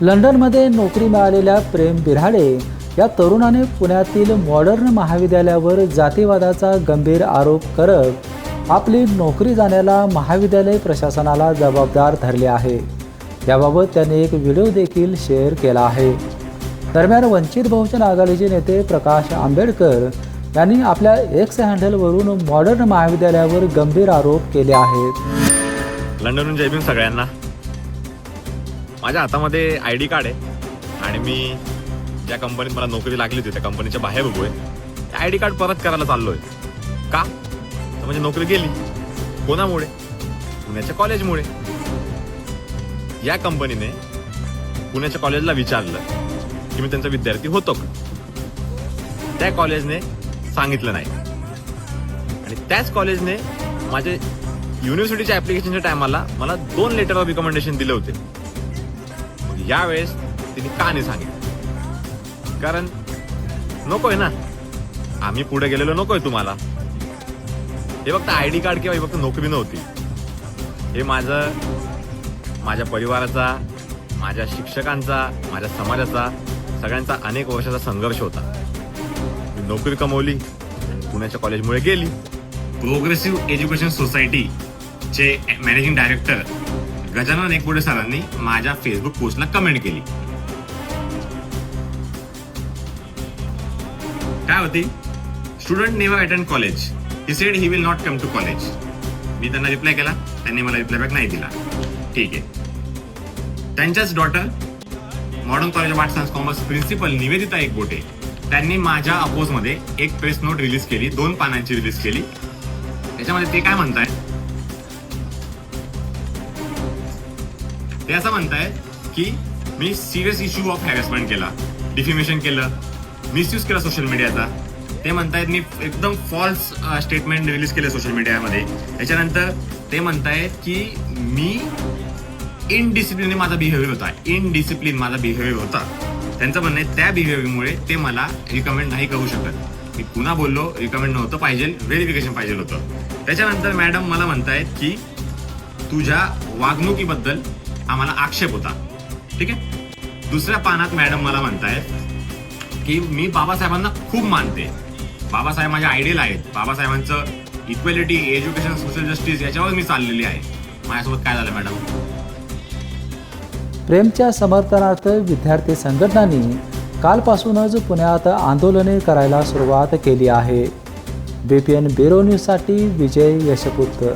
लंडनमध्ये नोकरी मिळालेल्या प्रेम बिराडे या तरुणाने पुण्यातील मॉडर्न महाविद्यालयावर जातीवादाचा गंभीर आरोप करत आपली नोकरी जाण्याला महाविद्यालय प्रशासनाला जबाबदार धरले आहे. याबाबत त्याने एक व्हिडिओ देखील शेअर केला आहे. दरम्यान वंचित बहुजन आघाडीचे नेते प्रकाश आंबेडकर यांनी आपल्या एक्स हँडलवरून मॉडर्न महाविद्यालयावर गंभीर आरोप केले आहेत. लंडनहून जय भीम सगळ्यांना. माझ्या हातामध्ये आय डी कार्ड आहे आणि मी ज्या कंपनीत मला नोकरी लागली होती त्या कंपनीच्या बाहेर उभो आहे आय डी कार्ड परत करायला चाललो आहे का? तर म्हणजे नोकरी गेली. कोणामुळे? पुण्याच्या कॉलेजमुळे. या कंपनीने पुण्याच्या कॉलेजला विचारलं की मी त्यांचा विद्यार्थी होतो का? त्या कॉलेजने सांगितलं नाही. आणि त्याच कॉलेजने माझे युनिव्हर्सिटीच्या ॲप्लिकेशनच्या टायमाला मला दोन लेटर ऑफ रिकमेंडेशन दिले होते. यावेळेस तिने का नाही सांगितलं. कारण नकोय ना. आम्ही पुढे गेलेलो नकोय तुम्हाला. हे फक्त आय डी कार्ड किंवा हे फक्त नोकरी नव्हती. हे माझं माझ्या परिवाराचा माझ्या शिक्षकांचा माझ्या समाजाचा सगळ्यांचा अनेक वर्षाचा संघर्ष होता. मी नोकरी कमवली पुण्याच्या कॉलेजमुळे गेली. प्रोग्रेसिव्ह एज्युकेशन सोसायटी चे मॅनेजिंग डायरेक्टर गजानन एकबोडे सरांनी माझ्या फेसबुक पोस्टला कमेंट केली. काय होती? Student never attend college he said he will not come to college मी त्यांना रिप्लाय केला. त्यांनी मला रिप्लाय बॅक नाही दिला. ठीक आहे. त्यांच्याच daughter modern college of arts and commerce principal Nivedita Ekbote त्यांनी माझ्या अपोजमध्ये एक प्रेस नोट रिलीज केली दोन पानांची रिलीज केली. त्याच्यामध्ये ते काय म्हणताय ते असं म्हणताय की मी सिरियस इश्यू ऑफ हॅरेसमेंट केला डिफिमेशन केलं मिसयूज केला सोशल मीडियाचा ते म्हणतायत मी एकदम फॉल्स स्टेटमेंट रिलीज केलं सोशल मीडियामध्ये त्याच्यानंतर ते म्हणतायत की मी इनडिसिप्लिन माझा बिहेवियर होता. इनडिसिप्लिन माझा बिहेवियर होता. त्यांचं म्हणणं आहे त्या बिहेवियरमुळे ते मला रिकमेंड नाही करू शकत. मी पुन्हा बोललो रिकमेंड नव्हतं पाहिजे व्हेरिफिकेशन पाहिजे होतं. त्याच्यानंतर मॅडम मला म्हणतायत की तुझ्या वागणुकीबद्दल आम्हाला आक्षेप होता. ठीक आहे? दुसऱ्या पानात मॅडम मला म्हणतायत की मी बाबासाहेबांना खूप मानते. बाबासाहेब माझ्या आयडियल आहेत. बाबासाहेबांचं इक्वेलिटी एज्युकेशन सोशल जस्टिस याच्यावर मी चाललेली आहे. माझ्यासोबत काय झालं मॅडम? प्रेमच्या समर्थनार्थ विद्यार्थी संघटनांनी कालपासूनच पुण्यात आंदोलने करायला सुरुवात केली आहे. बी पी एन ब्युरो न्यूजसाठी विजय यशपुत्र